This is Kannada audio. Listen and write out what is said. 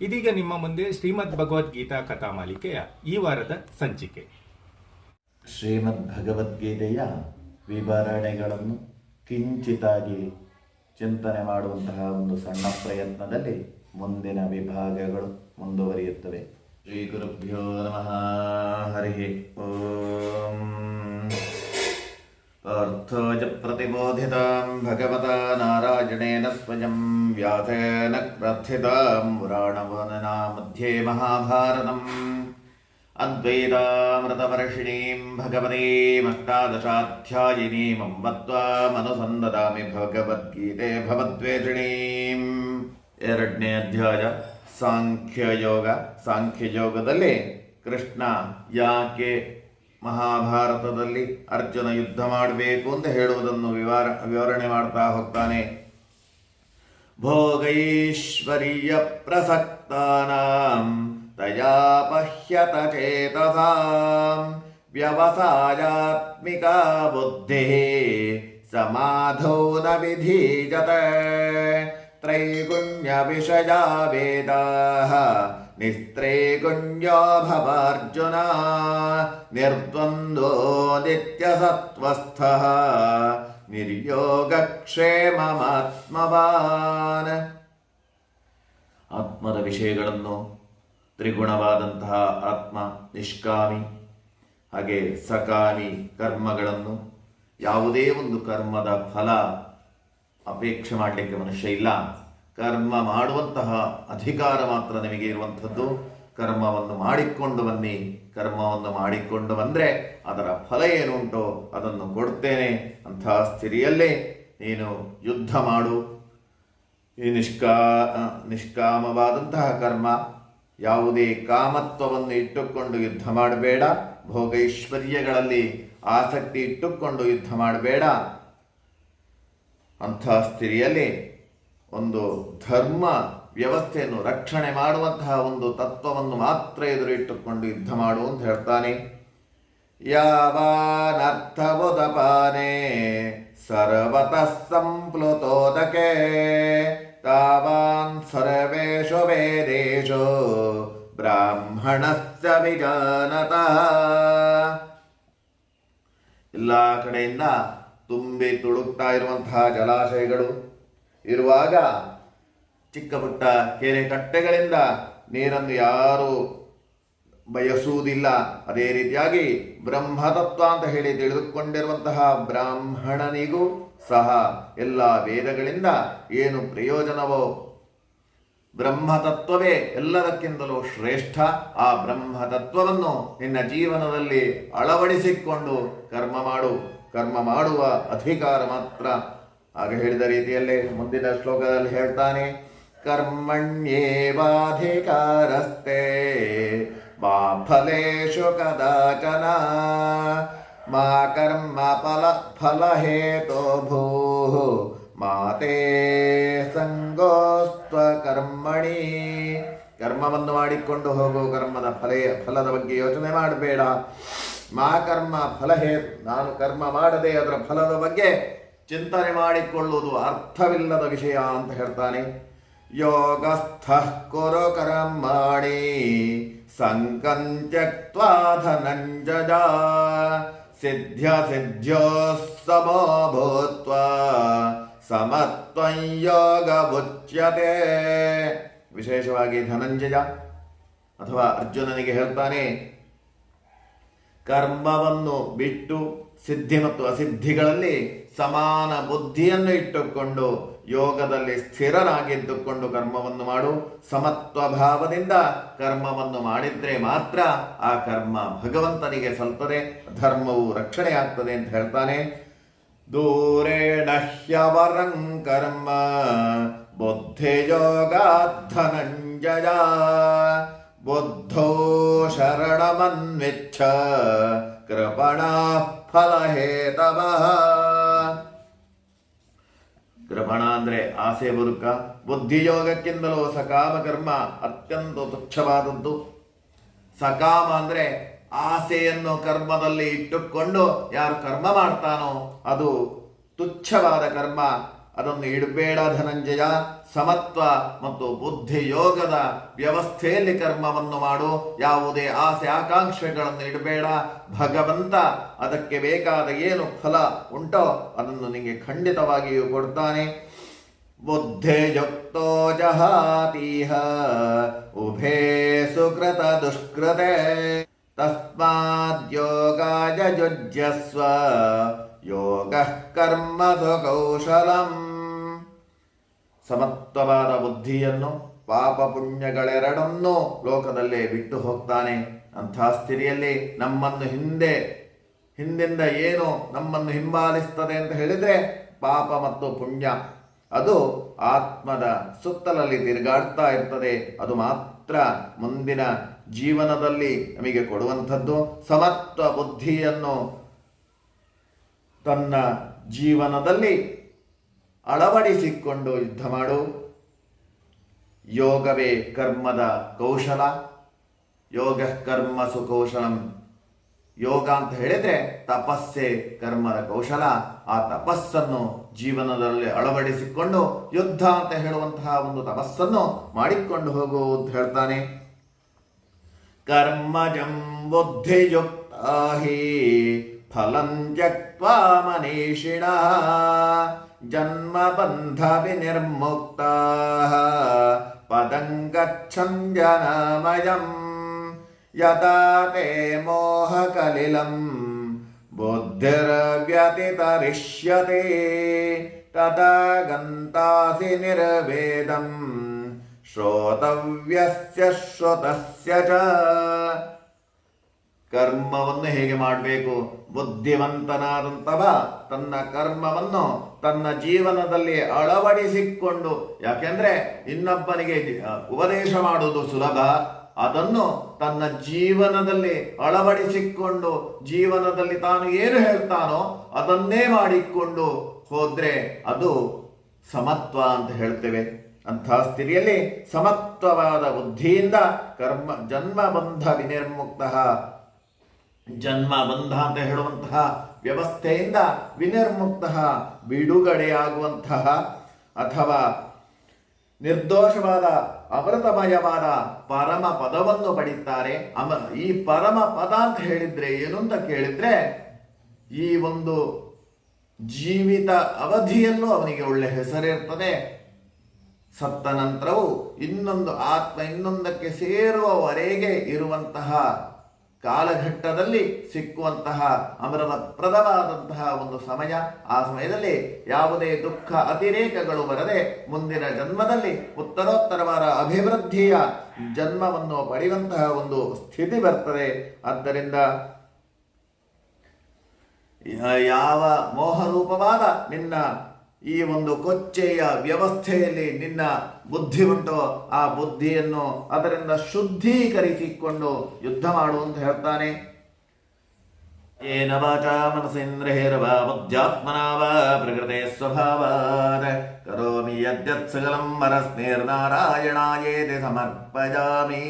ಇದೀಗ ನಿಮ್ಮ ಮುಂದೆ ಶ್ರೀಮದ್ ಭಗವದ್ಗೀತಾ ಕಥಾ ಮಾಲಿಕೆಯ ಈ ವಾರದ ಸಂಚಿಕೆ. ಶ್ರೀಮದ್ ಭಗವದ್ಗೀತೆಯ ವಿವರಣೆಗಳನ್ನು ಕಿಂಚಿತಾಗಿ ಚಿಂತನೆ ಮಾಡುವಂತಹ ಒಂದು ಸಣ್ಣ ಪ್ರಯತ್ನದಲ್ಲಿ ಮುಂದಿನ ವಿಭಾಗಗಳು ಮುಂದುವರಿಯುತ್ತವೆ. ಶ್ರೀ ಗುರುಭ್ಯೋ ನಮಃ. ಹರಿ ಓಂ. ಪಾರ್ಥೋಜ ಪ್ರತಿಬೋಧಿತಾಂ ಭಗವತಾ ನಾರಾಯಣೇನ ಸ್ವಯಂ ವ್ಯಾಸೇನ ಗ್ರಥಿತಾಂ ಪುರಾಣವನನಾ ಮಧ್ಯೆ ಮಹಾಭಾರತಂ ಅದ್ವೈತಾಮೃತವರ್ಷಿಣೀಂ ಭಗವತೀಮಷ್ಟಾದಶಾಧ್ಯಾಯಿನೀಂ ಮತ್ವಾಮನುಸಂದದಾಮಿ ಭಗವದ್ಗೀತೆ ಭವದ್ವೇಷಿಣೀಂ ಎರಡನೇ ಅಧ್ಯಾಯ ಸಾಂಖ್ಯಯೋಗ ಸಾಂಖ್ಯಯೋಗದಲ್ಲಿ ಕೃಷ್ಣ ಯಾಕೆ ಮಹಾಭಾರತದಲ್ಲಿ ಅರ್ಜುನ ಯುದ್ಧ ಮಾಡಬೇಕು ಅಂತ ಹೇಳುವುದನ್ನು ವಿವರ ವಿವರಣೆ ಮಾಡ್ತಾ ಹೋಗ್ತಾನೆ ಭೋಗೈಶ್ವರ್ಯ ಪ್ರಸಕ್ತಾನಾಂ ತಯಾ ಪಹ್ಯತ ಚೇತಸಾಂ ವ್ಯವಸಾಯಾತ್ಮಿಕ ಬುದ್ಧಿ ಸಮಾಧೌ ನ ವಿಧೀಯತೆ ತ್ರೈಗುಣ್ಯ ವಿಷಯಾ ನಿಸ್ತ್ರೈಗುಣ್ಯೋ ಭವಾರ್ಜುನ ನಿರ್ದ್ವಂದ್ವೋ ನಿತ್ಯಸತ್ತ್ವಸ್ಥಃ ನಿರ್ಯೋಗಕ್ಷೇಮಮಾತ್ಮವಾನ್ ಆತ್ಮದ ವಿಷಯಗಳನ್ನು ತ್ರಿಗುಣವಾದಂತಹ ಆತ್ಮ ನಿಷ್ಕಾಮಿ ಹಾಗೆ ಸಕಾಮಿ ಕರ್ಮಗಳನ್ನು ಯಾವುದೇ ಒಂದು ಕರ್ಮದ ಫಲ ಅಪೇಕ್ಷೆ ಮಾಡಲಿಕ್ಕೆ ಮನುಷ್ಯ ಇಲ್ಲ. ಕರ್ಮ ಮಾಡುವಂತಹ ಅಧಿಕಾರ ಮಾತ್ರ ನಿಮಗೆ ಇರುವಂಥದ್ದು. ಕರ್ಮವನ್ನು ಮಾಡಿಕೊಂಡು ಬನ್ನಿ ಕರ್ಮವನ್ನು ಮಾಡಿಕೊಂಡು ಬಂದರೆ ಅದರ ಫಲ ಏನುಂಟೋ ಅದನ್ನು ಕೊಡ್ತೇನೆ. ಅಂತಹ ಸ್ಥಿತಿಯಲ್ಲೇ ನೀನು ಯುದ್ಧ ಮಾಡು. ಈ ನಿಷ್ಕಾ ನಿಷ್ಕಾಮವಾದಂತಹ ಕರ್ಮ ಯಾವುದೇ ಕಾಮತ್ವವನ್ನು ಇಟ್ಟುಕೊಂಡು ಯುದ್ಧ ಮಾಡಬೇಡ. ಭೋಗೈಶ್ವರ್ಯಗಳಲ್ಲಿ ಆಸಕ್ತಿ ಇಟ್ಟುಕೊಂಡು ಯುದ್ಧ ಮಾಡಬೇಡ. ಅಂಥ ಸ್ಥಿತಿಯಲ್ಲಿ ಒಂದು ಧರ್ಮ ವ್ಯವಸ್ಥೆಯನ್ನು ರಕ್ಷಣೆ ಮಾಡುವಂತಹ ಒಂದು ತತ್ವವನ್ನು ಮಾತ್ರ ಎದುರಿಟ್ಟುಕೊಂಡು ಯುದ್ಧ ಮಾಡು ಅಂತ ಹೇಳ್ತಾನೆ. ಯಾವಾನರ್ಥಬುಧಪಾನೆ ಸರ್ವತಃ ಸಂಪ್ಲುತೋದಕೆ ತಾವಾನ್ ಸರ್ವೇಶು ವೇದೇಶು ಬ್ರಾಹ್ಮಣಶ್ಚ ವಿಜಾನತಃ. ಎಲ್ಲ ಕಡೆಯಿಂದ ತುಂಬಿ ತುಳುಕ್ತಾ ಇರುವಂತಹ ಜಲಾಶಯಗಳು ಇರುವಾಗ ಚಿಕ್ಕ ಪುಟ್ಟ ಕೆರೆ ಕಟ್ಟೆಗಳಿಂದ ನೀರನ್ನು ಯಾರು ಬಯಸುವುದಿಲ್ಲ. ಅದೇ ರೀತಿಯಾಗಿ ಬ್ರಹ್ಮತತ್ವ ಅಂತ ಹೇಳಿ ತಿಳಿದುಕೊಂಡಿರುವಂತಹ ಬ್ರಾಹ್ಮಣನಿಗೂ ಸಹ ಎಲ್ಲ ವೇದಗಳಿಂದ ಏನು ಪ್ರಯೋಜನವೋ? ಬ್ರಹ್ಮತತ್ವವೇ ಎಲ್ಲದಕ್ಕಿಂತಲೂ ಶ್ರೇಷ್ಠ. ಆ ಬ್ರಹ್ಮತತ್ವವನ್ನು ನಿನ್ನ ಜೀವನದಲ್ಲಿ ಅಳವಡಿಸಿಕೊಂಡು ಕರ್ಮ ಮಾಡು. ಕರ್ಮ ಮಾಡುವ ಅಧಿಕಾರ ಮಾತ್ರ ಆಗ ಹೇಳಿದ ರೀತಿಯಲ್ಲಿ ಮುಂದಿನ ಶ್ಲೋಕದಲ್ಲಿ ಹೇಳ್ತಾನೆ ಕರ್ಮಣ್ಯೇವಾಧಿಕಾರಸ್ತೆ ಮಾ ಫಲೇಶು ಕದಾಚನ, ಮಾ ಕರ್ಮ ಫಲ, ಫಲಹೇತೋ ಭೂ ಮಾತೇ ಸಂಗೋಸ್ತ್ವ ಕರ್ಮಣಿ. ಕರ್ಮವನ್ನು ಮಾಡಿಕೊಂಡು ಹೋಗೋ, ಕರ್ಮದ ಫಲ, ಫಲದ ಬಗ್ಗೆ ಯೋಚನೆ ಮಾಡಬೇಡ. ಮಾ ಕರ್ಮ ಫಲಹೇ, ನಾನು ಕರ್ಮ ಮಾಡದೆ ಅದರ ಫಲದ ಬಗ್ಗೆ ಚಿಂತನೆ ಮಾಡಿಕೊಳ್ಳುವುದು ಅರ್ಥವಿಲ್ಲದ ವಿಷಯ ಅಂತ ಹೇಳ್ತಾನೆ. ಯೋಗಸ್ಥ ಕುರು ಕರ್ಮಾಣಿ ಸಂಕಂತ್ಯಕ್ವಾ ಧನಂಜಯ ಸಿದ್ಧ್ಯ ಸಿದ್ಧ್ಯೋ ಭೂತ್ವ, ಸಮತ್ವಂ ವಿಶೇಷವಾಗಿ ಧನಂಜಯ ಅಥವಾ ಅರ್ಜುನನಿಗೆ ಹೇಳ್ತಾನೆ, ಕರ್ಮವನ್ನು ಬಿಟ್ಟು ಸಿದ್ಧಿ ಮತ್ತು ಅಸಿದ್ಧಿಗಳಲ್ಲಿ ಸಮಾನ ಬುದ್ಧಿಯನ್ನು ಇಟ್ಟುಕೊಂಡು ಯೋಗದಲ್ಲಿ ಸ್ಥಿರನಾಗಿದ್ದುಕೊಂಡು ಕರ್ಮವನ್ನು ಮಾಡು. ಸಮತ್ವ ಭಾವದಿಂದ ಕರ್ಮವನ್ನು ಮಾಡಿದ್ರೆ ಮಾತ್ರ ಆ ಕರ್ಮ ಭಗವಂತನಿಗೆ ಸಲ್ತದೆ. ಧರ್ಮವು ರಕ್ಷಣೆ ಆಗ್ತದೆ ಅಂತ ಹೇಳ್ತಾನೆ. ದೂರೇಣ ಹ್ಯವರಂ ಕರ್ಮ ಧನಂಜಯ ಬುದ್ಧೋ ಶರಣಮನ್ವಿಚ್ಛ ಕೃಪಣ ಫಲಹೇತವಃ ಕೃಪಣ ಅಂದ್ರೆ ಆಸೆ ಬದುಕ, ಬುದ್ಧಿಯೋಗಕ್ಕಿಂತಲೂ ಸಕಾಮ ಕರ್ಮ ಅತ್ಯಂತ ತುಚ್ಛವಾದದ್ದು. ಸಕಾಮ ಅಂದ್ರೆ ಆಸೆಯನ್ನು ಕರ್ಮದಲ್ಲಿ ಇಟ್ಟುಕೊಂಡು ಯಾರು ಕರ್ಮ ಮಾಡ್ತಾನೋ ಅದು ತುಚ್ಛವಾದ ಕರ್ಮ. ಅದನ್ನು ಇಡಬೇಡ ಧನಂಜಯ, ಸಮತ್ವ ಮತ್ತು ಬುದ್ಧಿ ಯೋಗದ ವ್ಯವಸ್ಥೆಯಲ್ಲಿ ಕರ್ಮವನ್ನು ಮಾಡು. ಯಾವುದೇ ಆಸೆ, ಆಕಾಂಕ್ಷೆಗಳನ್ನು ಇಡಬೇಡ. ಭಗವಂತ ಅದಕ್ಕೆ ಬೇಕಾದ ಏನು ಫಲ ಉಂಟೋ ಅದನ್ನು ನಿಮಗೆ ಖಂಡಿತವಾಗಿಯೂ ಕೊಡ್ತಾನೆ. ಬುದ್ಧಿಯುಕ್ತೋ ಜಹಾತೀಹ, ಉಭೇ ಸುಕೃತ ದುಷ್ಕೃತೆ. ತಸ್ಮಾದ್ಯೋಗಾಯ ಜುಜ್ಯಸ್ವ ಯೋಗ ಕರ್ಮ ಕೌಶಲಂ ಸಮತ್ವವಾದ ಬುದ್ಧಿಯನ್ನು ಪಾಪ ಪುಣ್ಯಗಳೆರಡನ್ನೂ ಲೋಕದಲ್ಲೇ ಬಿಟ್ಟು ಹೋಗ್ತಾನೆ. ಅಂಥ ಸ್ಥಿತಿಯಲ್ಲಿ ನಮ್ಮನ್ನು ಹಿಂದೆ, ಹಿಂದಿಂದ ಏನು ನಮ್ಮನ್ನು ಹಿಂಬಾಲಿಸ್ತದೆ ಅಂತ ಹೇಳಿದ್ರೆ ಪಾಪ ಮತ್ತು ಪುಣ್ಯ. ಅದು ಆತ್ಮದ ಸುತ್ತಲಲ್ಲಿ ತಿರುಗಾಡ್ತಾ ಇರ್ತದೆ. ಅದು ಮಾತ್ರ ಮುಂದಿನ ಜೀವನದಲ್ಲಿ ನಮಗೆ ಕೊಡುವಂಥದ್ದು. ಸಮತ್ವ ಬುದ್ಧಿಯನ್ನು ತನ್ನ ಜೀವನದಲ್ಲಿ ಅಳವಡಿಸಿಕೊಂಡು ಯುದ್ಧ ಮಾಡು. ಯೋಗವೇ ಕರ್ಮದ ಕೌಶಲ. ಯೋಗ ಕರ್ಮ ಸುಕೌಶಲಂ. ಯೋಗ ಅಂತ ಹೇಳಿದ್ರೆ ತಪಸ್ಸೆ ಕರ್ಮದ ಕೌಶಲ. ಆ ತಪಸ್ಸನ್ನು ಜೀವನದಲ್ಲಿ ಅಳವಡಿಸಿಕೊಂಡು ಯುದ್ಧ ಅಂತ ಹೇಳುವಂತಹ ಒಂದು ತಪಸ್ಸನ್ನು ಮಾಡಿಕೊಂಡು ಹೋಗು ಅಂತ ಹೇಳ್ತಾನೆ. ಕರ್ಮಜಂ ಬುದ್ಧಿಯುಕ್ತ फल त्यक्त्वा मनीषिणः जन्म पदं गच्छन् जनामयम्। यदा ते मोहकलिलम् बुद्धिर्व्यतितरिष्यते तदा गन्तासि निर्वेदम्। ಕರ್ಮವನ್ನು ಹೇಗೆ ಮಾಡಬೇಕು? ಬುದ್ಧಿವಂತನಾದಂಥವ ತನ್ನ ಕರ್ಮವನ್ನು ತನ್ನ ಜೀವನದಲ್ಲಿ ಅಳವಡಿಸಿಕೊಂಡು. ಯಾಕೆಂದ್ರೆ ಇನ್ನೊಬ್ಬನಿಗೆ ಉಪದೇಶ ಮಾಡುವುದು ಸುಲಭ. ಅದನ್ನು ತನ್ನ ಜೀವನದಲ್ಲಿ ಅಳವಡಿಸಿಕೊಂಡು, ಜೀವನದಲ್ಲಿ ತಾನು ಏನು ಹೇಳ್ತಾನೋ ಅದನ್ನೇ ಮಾಡಿಕೊಂಡು ಹೋದ್ರೆ ಅದು ಸಮತ್ವ ಅಂತ ಹೇಳ್ತೇವೆ. ಅಂತಹ ಸ್ಥಿತಿಯಲ್ಲಿ ಸಮತ್ವವಾದ ಬುದ್ಧಿಯಿಂದ ಕರ್ಮ, ಜನ್ಮ ಬಂಧ ವಿನಿರ್ಮುಕ್ತ ಜನ್ಮ ಬಂಧ ಅಂತ ಹೇಳುವಂತಹ ವ್ಯವಸ್ಥೆಯಿಂದ ವಿನಿರ್ಮುಕ್ತ ಬಿಡುಗಡೆಯಾಗುವಂತಹ ಅಥವಾ ನಿರ್ದೋಷವಾದ ಅಮೃತಮಯವಾದ ಪರಮ ಪದವನ್ನು ಪಡೀತಾರೆ. ಅಮ, ಈ ಪರಮ ಪದ ಅಂತ ಹೇಳಿದ್ರೆ ಏನು ಅಂತ ಕೇಳಿದ್ರೆ ಈ ಒಂದು ಜೀವಿತ ಅವಧಿಯಲ್ಲೂ ಅವನಿಗೆ ಒಳ್ಳೆ ಹೆಸರಿರ್ತದೆ. ಸತ್ತ ನಂತರವು ಇನ್ನೊಂದು ಆತ್ಮ ಇನ್ನೊಂದಕ್ಕೆ ಸೇರುವವರೆಗೆ ಇರುವಂತಹ ಕಾಲಘಟ್ಟದಲ್ಲಿ ಸಿಕ್ಕುವಂತಹ ಅಮೃತಪ್ರದವಾದಂತಹ ಒಂದು ಸಮಯ. ಆ ಸಮಯದಲ್ಲಿ ಯಾವುದೇ ದುಃಖ ಅತಿರೇಕಗಳು ಬರದೆ ಮುಂದಿನ ಜನ್ಮದಲ್ಲಿ ಉತ್ತರೋತ್ತರವಾದ ಅಭಿವೃದ್ಧಿಯ ಜನ್ಮವನ್ನು ಪಡೆಯುವಂತಹ ಒಂದು ಸ್ಥಿತಿ ಬರ್ತದೆ. ಆದ್ದರಿಂದ ಯಾವ ಮೋಹರೂಪವಾದ ನಿನ್ನ ಈ ಒಂದು ಕೊಚ್ಚೆಯ ವ್ಯವಸ್ಥೆಯಲ್ಲಿ ನಿನ್ನ ಬುದ್ಧಿ ಉಂಟೋ ಆ ಬುದ್ಧಿಯನ್ನು ಅದರಿಂದ ಶುದ್ಧೀಕರಿಸಿಕೊಂಡು ಯುದ್ಧ ಮಾಡು ಅಂತ ಹೇಳ್ತಾನೆ. ಏನ ವಾಚ ಮನಸೇಂದ್ರ ಬುದ್ಧ್ಯಾತ್ಮನಾ ವಾ, ಪ್ರಕೃತೆ ಸ್ವಭಾವಾತ್ ಕರೋಮಿ ಯದ್ಯತ್ ಸಕಲಂ ಮನಸ್ನೇರ್ನಾರಾಯಣಾಯೇತಿ ಸಮರ್ಪಯಾಮಿ